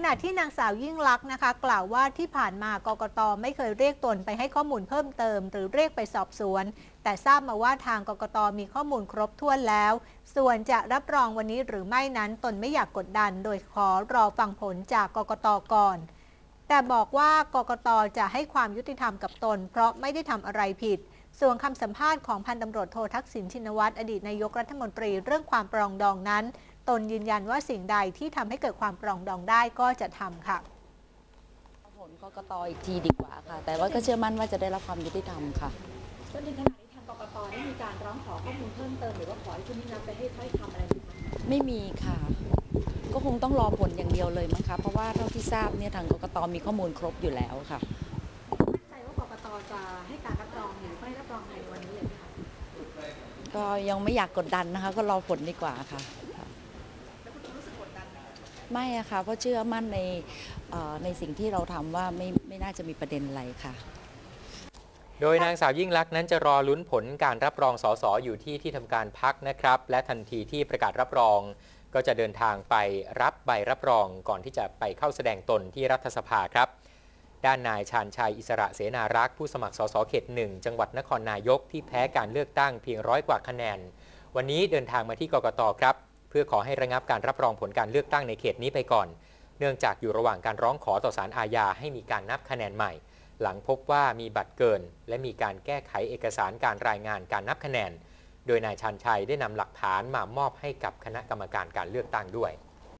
ขณะที่นางสาวยิ่งลักษณ์นะคะ กล่าวว่าที่ผ่านมากกตไม่เคยเรียกตนไปให้ข้อมูลเพิ่มเติม หรือเรียกไปสอบสวน แต่ทราบมาว่าทางกกตมีข้อมูลครบถ้วนแล้ว ส่วนจะรับรองวันนี้หรือไม่นั้นตนไม่อยากกดดัน โดยขอรอฟังผลจากกกตก่อน แต่บอกว่ากกตจะให้ความยุติธรรมกับตน เพราะไม่ได้ทำอะไรผิดส่วนคำสัมภาษณ์ของพันตำรวจโททักษิณชินวัตรอดีตนายกรัฐมนตรีเรื่องความปรองดองนั้น ตนยืนยันว่าสิ่งใดที่ทำให้เกิดความปรองดองได้ก็จะทำค่ะ ผลกกตอีกทีดีกว่าค่ะ แต่ว่าก็เชื่อมั่นว่าจะได้รับความยุติธรรมค่ะ จนถึงขณะนี้ทางกกตได้มีการร้องขอข้อมูลเพิ่มเติมหรือว่าขอให้คุณยิ่งรักษณ์ไปให้ถ้อยคำอะไรไหมคะไม่มีค่ะ ก็คงต้องรอผลอย่างเดียวเลยมั้งคะเพราะว่าเท่าที่ทราบเนี่ยทางกกตมีข้อมูลครบอยู่แล้วค่ะ มั่นใจว่ากกตจะให้การรับรองหรือไม่รับรองในวันนี้เลยไหมคะ ก็ยังไม่อยากกดดันนะคะ ก็รอผลดีกว่าค่ะ แล้วคุณรู้สึกกดดันไหม ไม่อะค่ะเพราะเชื่อมั่นในในสิ่งที่เราทำว่าไม่ไม่น่าจะมีประเด็นอะไรค่ะ โดยนางสาวยิ่งลักษณ์นั้นจะรอลุ้นผลการรับรองสสอยู่ที่ที่ทำการพักนะครับ และทันทีที่ประกาศรับรองก็จะเดินทางไปรับใบรับรองก่อนที่จะไปเข้าแสดงตนที่รัฐสภาครับ ด้านนายชาญชัยอิสระเสนารักษ์ผู้สมัครสสเขตหนึ่งจังหวัดนครนายกที่แพ้การเลือกตั้งเพียงร้อยกว่าคะแนน วันนี้เดินทางมาที่กกตครับ เพื่อขอให้ระงับการรับรองผลการเลือกตั้งในเขตนี้ไปก่อน เนื่องจากอยู่ระหว่างการร้องขอต่อศาลอาญาให้มีการนับคะแนนใหม่ หลังพบว่ามีบัตรเกิน และมีการแก้ไขเอกสารการรายงานการนับคะแนน โดยนายชันชัยได้นำหลักฐานมามอบให้กับคณะกรรมการการเลือกตั้งด้วย